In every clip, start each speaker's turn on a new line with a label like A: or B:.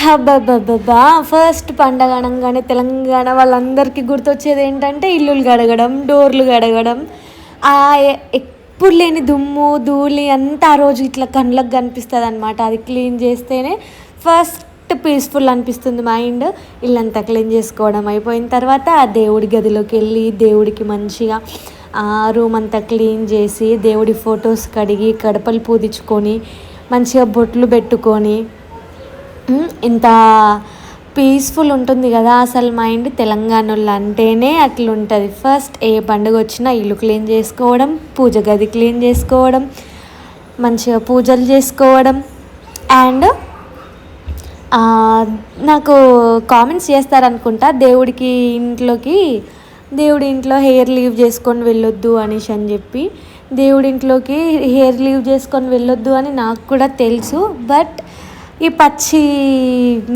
A: హబ్బబ్బబ్బా first పండగ అనగానే తెలంగాణ వాళ్ళందరికీ గుర్తొచ్చేది ఏంటంటే ఇల్లులు గడగడం డోర్లు గడగడం. ఆ ఎప్పుడు లేని దుమ్ము ధూళి అంతా ఆ రోజు ఇట్లా కళ్ళకు కనిపిస్తుంది అనమాట అది క్లీన్ చేస్తేనే ఫస్ట్ పీస్ఫుల్ అనిపిస్తుంది మైండ్. ఇల్లంతా క్లీన్ చేసుకోవడం అయిపోయిన తర్వాత ఆ దేవుడి గదిలోకి వెళ్ళి దేవుడికి మంచిగా ఆ రూమ్ అంతా క్లీన్ చేసి దేవుడి ఫొటోస్ కడిగి కడపలు పూదించుకొని మంచిగా బొట్లు పెట్టుకొని ఇంత పీస్ఫుల్ ఉంటుంది కదా అసలు మైండ్ తెలంగాణలో అంటేనే అట్లుంటుంది. ఫస్ట్ ఏ పండుగ వచ్చినా ఇల్లు క్లీన్ చేసుకోవడం పూజ గది క్లీన్ చేసుకోవడం మంచిగా పూజలు చేసుకోవడం అండ్ నాకు కామెంట్స్ చేస్తారనుకుంటా దేవుడికి ఇంట్లోకి దేవుడి ఇంట్లో హెయిర్ లీవ్ చేసుకొని వెళ్ళొద్దు అనేసి అని చెప్పి దేవుడి ఇంట్లోకి హెయిర్ లీవ్ చేసుకొని వెళ్ళొద్దు అని నాకు కూడా తెలుసు బట్ ఈ పచ్చి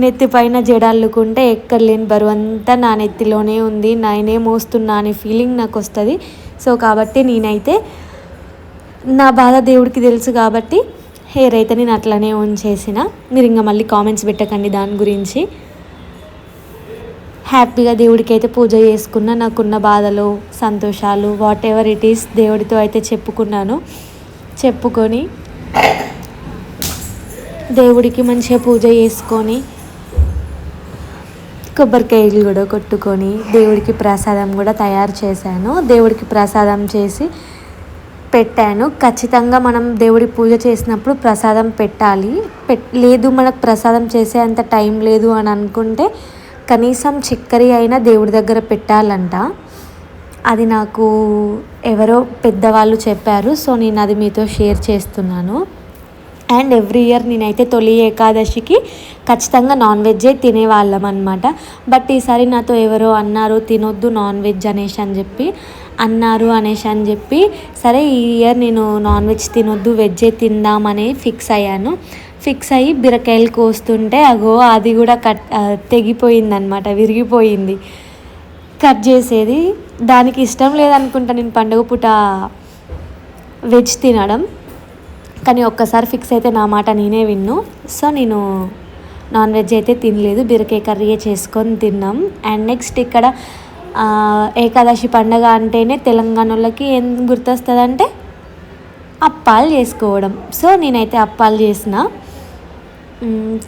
A: నెత్తి పైన జడల్లుకుంటే ఎక్కడ లేని బరువు అంతా నా నెత్తిలోనే ఉంది. నేనే మోస్తున్నా అనే ఫీలింగ్ నాకు వస్తుంది సో కాబట్టి నేనైతే నా బాధ దేవుడికి తెలుసు కాబట్టి హెయిర్ అయితే నేను అట్లనే ఉంచేసిన మీరు ఇంకా మళ్ళీ కామెంట్స్ పెట్టకండి దాని గురించి. హ్యాపీగా దేవుడికి అయితే పూజ చేసుకున్న నాకున్న బాధలు సంతోషాలు వాట్ ఎవర్ ఇట్ ఈస్ దేవుడితో అయితే చెప్పుకున్నాను. చెప్పుకొని దేవుడికి మంచిగా పూజ చేసుకొని కొబ్బరికాయలు కూడా కొట్టుకొని దేవుడికి ప్రసాదం కూడా తయారు చేశాను. దేవుడికి ప్రసాదం చేసి పెట్టాను. ఖచ్చితంగా మనం దేవుడి పూజ చేసినప్పుడు ప్రసాదం పెట్టాలి. పెట్ లేదు మనకు ప్రసాదం చేసే అంత టైం లేదు అని అనుకుంటే కనీసం చక్కెర అయినా దేవుడి దగ్గర పెట్టాలంట. అది నాకు ఎవరో పెద్దవాళ్ళు చెప్పారు. సో నేను అది మీతో షేర్ చేస్తున్నాను. అండ్ ఎవ్రీ ఇయర్ నేనైతే తొలి ఏకాదశికి ఖచ్చితంగా నాన్ వెజ్జే తినేవాళ్ళం అనమాట బట్ ఈసారి నాతో ఎవరో అన్నారు తినొద్దు నాన్ వెజ్ అనేసి అని చెప్పి అన్నారు అనేసి అని చెప్పి సరే ఈ ఇయర్ నేను నాన్ వెజ్ తినొద్దు వెజ్జే తిందామని ఫిక్స్ అయ్యాను. ఫిక్స్ అయ్యి బీరకాయలు కోస్తుంటే అగో అది కూడా కట్ తెగిపోయిందనమాట విరిగిపోయింది. కట్ చేసేది దానికి ఇష్టం లేదనుకుంటా నేను పండుగ పూట వెజ్ తినడం కానీ ఒక్కసారి ఫిక్స్ అయితే నా మాట నేనే విన్ను. సో నేను నాన్ వెజ్ అయితే తినలేదు. బీరకాయ కర్రీ చేసుకొని తిన్నాం. అండ్ నెక్స్ట్ ఇక్కడ ఏకాదశి పండగ అంటేనే తెలంగాణ వాళ్ళకి ఏం గుర్తొస్తుందంటే అప్పాలు చేసుకోవడం. సో నేనైతే అప్పాలు చేసిన.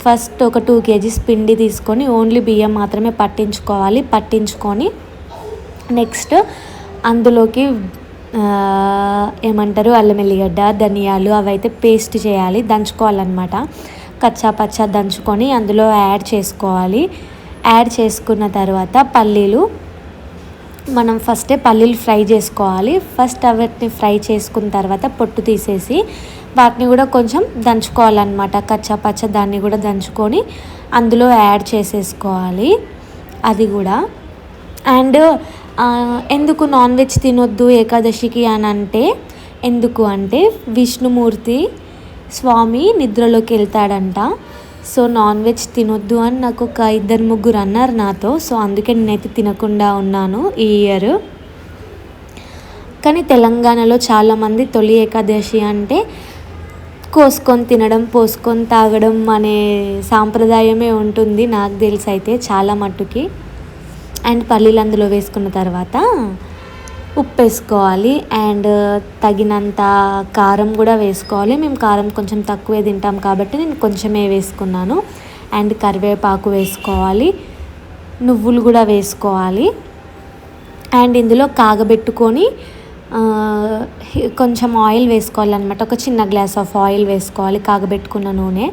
A: ఫస్ట్ ఒక టూ కేజీస్ పిండి తీసుకొని ఓన్లీ బియ్యం మాత్రమే పట్టించుకోవాలి. పట్టించుకొని నెక్స్ట్ అందులోకి ఏమంటారు అల్లం ఎల్లిగడ్డ ధనియాలు అవైతే పేస్ట్ చేయాలి దంచుకోవాలన్నమాట. కచ్చా పచ్చా దంచుకొని అందులో యాడ్ చేసుకోవాలి. యాడ్ చేసుకున్న తర్వాత పల్లీలు మనం ఫస్టే పల్లీలు ఫ్రై చేసుకోవాలి. ఫస్ట్ వాటిని ఫ్రై చేసుకున్న తర్వాత పొట్టు తీసేసి వాటిని కూడా కొంచెం దంచుకోవాలన్నమాట. కచ్చా పచ్చ దాన్ని కూడా దంచుకొని అందులో యాడ్ చేసేసుకోవాలి. అది కూడా. అండ్ ఎందుకు నాన్ వెజ్ తినొద్దు ఏకాదశికి అని అంటే ఎందుకు అంటే విష్ణుమూర్తి స్వామి నిద్రలోకి వెళ్తాడంట. సో నాన్ వెజ్ తినొద్దు అని నాకు ఒక ఇద్దరు ముగ్గురు అన్నారు నాతో. సో అందుకే నేనైతే తినకుండా ఉన్నాను ఈ ఇయర్. కానీ తెలంగాణలో చాలామంది తొలి ఏకాదశి అంటే కోసుకొని తినడం పోసుకొని తాగడం అనే సాంప్రదాయమే ఉంటుంది నాకు తెలిసి అయితే చాలా మట్టుకి. అండ్ పల్లీలు అందులో వేసుకున్న తర్వాత ఉప్పు వేసుకోవాలి అండ్ తగినంత కారం కూడా వేసుకోవాలి. మేము కారం కొంచెం తక్కువే తింటాం కాబట్టి నేను కొంచెమే వేసుకున్నాను. అండ్ కరివేపాకు వేసుకోవాలి. నువ్వులు కూడా వేసుకోవాలి. అండ్ ఇందులో కాగబెట్టుకొని కొంచెం ఆయిల్ వేసుకోవాలన్నమాట. ఒక చిన్న గ్లాస్ ఆఫ్ ఆయిల్ వేసుకోవాలి కాగబెట్టుకున్న నూనె.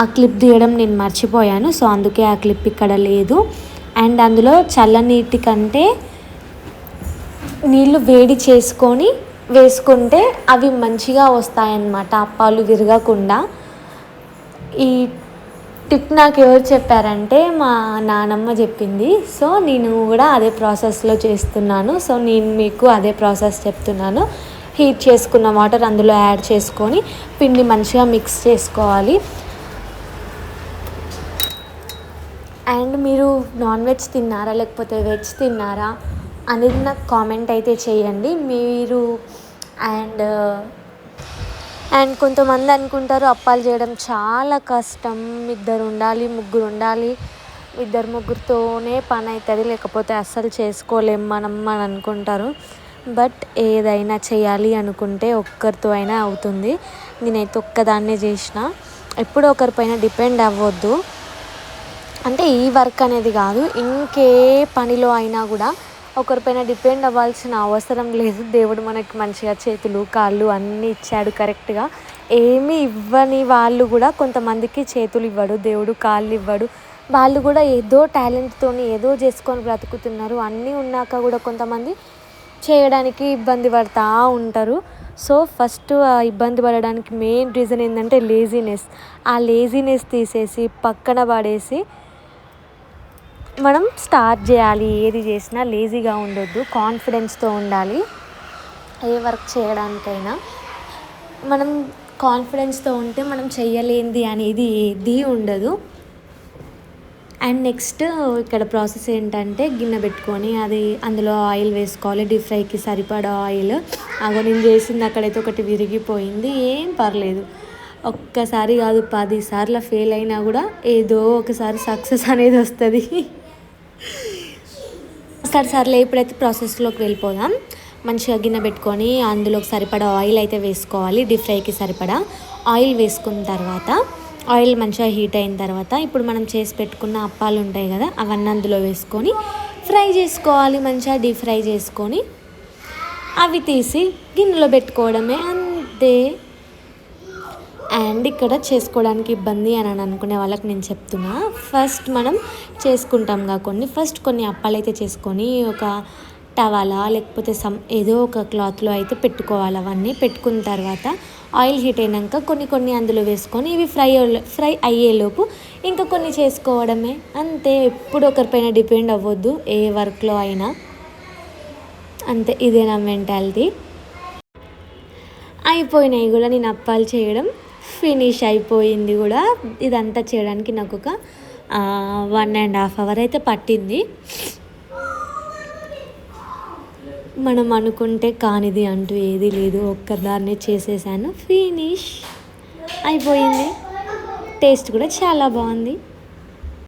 A: ఆ క్లిప్ తీయడం నేను మర్చిపోయాను సో అందుకే ఆ క్లిప్ ఇక్కడ లేదు. అండ్ అందులో చల్లనీటి కంటే నీళ్ళు వేడి చేసుకొని వేసుకుంటే అవి మంచిగా వస్తాయన్నమాట అప్పాలు విరగకుండా. ఈ టిప్ నాకు ఎవరు చెప్పారంటే మా నానమ్మ చెప్పింది. సో నేను కూడా అదే ప్రాసెస్లో చేస్తున్నాను. సో నేను మీకు అదే ప్రాసెస్ చెప్తున్నాను. హీట్ చేసుకున్న వాటర్ అందులో యాడ్ చేసుకొని పిండి మంచిగా మిక్స్ చేసుకోవాలి. అండ్ మీరు నాన్ వెజ్ తిన్నారా లేకపోతే వెజ్ తిన్నారా అనేది నాకు కామెంట్ అయితే చేయండి. మీరు అండ్ అండ్ కొంతమంది అనుకుంటారు అప్పాలు చేయడం చాలా కష్టం. ఇద్దరు ఉండాలి ముగ్గురు ఉండాలి. ఇద్దరు ముగ్గురితోనే పని అవుతుంది లేకపోతే అస్సలు చేసుకోలేం మనం అని అనుకుంటారు. బట్ ఏదైనా చేయాలి అనుకుంటే ఒక్కరితో అయినా అవుతుంది. నేనైతే ఒక్కదాన్నే చేసిన. ఎప్పుడో ఒకరిపైన డిపెండ్ అవ్వద్దు. అంటే ఈ వర్క్ అనేది కాదు. ఇంకే పనిలో అయినా కూడా ఒకరిపైన డిపెండ్ అవ్వాల్సిన అవసరం లేదు. దేవుడు మనకి మంచిగా చేతులు కాళ్ళు అన్నీ ఇచ్చాడు కరెక్ట్గా. ఏమీ ఇవ్వని వాళ్ళు కూడా కొంతమందికి చేతులు ఇవ్వడు దేవుడు కాళ్ళు ఇవ్వడు. వాళ్ళు కూడా ఏదో టాలెంట్తో ఏదో చేసుకొని బ్రతుకుతున్నారు. అన్నీ ఉన్నాక కూడా కొంతమంది చేయడానికి ఇబ్బంది పడుతూ ఉంటారు. సో ఫస్ట్ ఆ ఇబ్బంది పడడానికి మెయిన్ రీజన్ ఏంటంటే లేజినెస్ ఆ లేజినెస్ తీసేసి పక్కన పడేసి మనం స్టార్ట్ చేయాలి ఏది చేసినా లేజీగా ఉండొద్దు కాన్ఫిడెన్స్తో ఉండాలి. ఏ వర్క్ చేయడానికైనా మనం కాన్ఫిడెన్స్తో ఉంటే మనం చేయలేంది అనేది ఏది ఉండదు. అండ్ నెక్స్ట్ ఇక్కడ ప్రాసెస్ ఏంటంటే గిన్నె పెట్టుకొని అది అందులో ఆయిల్ వేసుకోవాలి డీప్ ఫ్రైకి సరిపడా ఆయిల్. అగో నేను చేసింది అక్కడైతే ఒకటి విరిగిపోయింది ఏం పర్లేదు. ఒక్కసారి కాదు పదిసార్లు ఫెయిల్ అయినా కూడా ఏదో ఒకసారి సక్సెస్ అనేది వస్తుంది. సరే సర్లే ఇప్పుడైతే ప్రాసెస్లోకి వెళ్ళిపోదాం. మంచిగా గిన్నె పెట్టుకొని అందులోకి సరిపడా ఆయిల్ అయితే వేసుకోవాలి డీప్ ఫ్రైకి సరిపడా ఆయిల్ వేసుకున్న తర్వాత ఆయిల్ మంచిగా హీట్ అయిన తర్వాత ఇప్పుడు మనం చేసి పెట్టుకున్న అప్పాలు ఉంటాయి కదా అవన్నీ అందులో వేసుకొని ఫ్రై చేసుకోవాలి మంచిగా డీప్ ఫ్రై చేసుకొని. అవి తీసి గిన్నెలో పెట్టుకోవడమే అంతే. అండ్ ఇక్కడ చేసుకోవడానికి ఇబ్బంది అని అనుకునే వాళ్ళకి నేను చెప్తున్నా. ఫస్ట్ మనం చేసుకుంటాంగా కొన్ని. ఫస్ట్ కొన్ని అప్పాలు అయితే చేసుకొని ఒక టవాలా లేకపోతే సమ్ ఏదో ఒక క్లాత్లో అయితే పెట్టుకోవాలి. అవన్నీ పెట్టుకున్న తర్వాత ఆయిల్ హీట్ అయినాక కొన్ని కొన్ని అందులో వేసుకొని ఇవి ఫ్రై ఫ్రై అయ్యేలోపు ఇంకా కొన్ని చేసుకోవడమే. అంతే ఎప్పుడు ఒకరిపైన డిపెండ్ అవ్వద్దు ఏ వర్క్లో అయినా. అంతే ఇదే నా మెంటాలిటీ. అయిపోయినాయి కూడా నేను అప్పాలు చేయడం. ఫినిష్ అయిపోయింది కూడా. ఇదంతా చేయడానికి నాకు ఒక వన్ అండ్ హాఫ్ అవర్ అయితే పట్టింది. మనం అనుకుంటే కానిది అంటూ ఏది లేదు. ఒక్కదాన్నే చేసేసాను. ఫినిష్ అయిపోయింది. టేస్ట్ కూడా చాలా బాగుంది.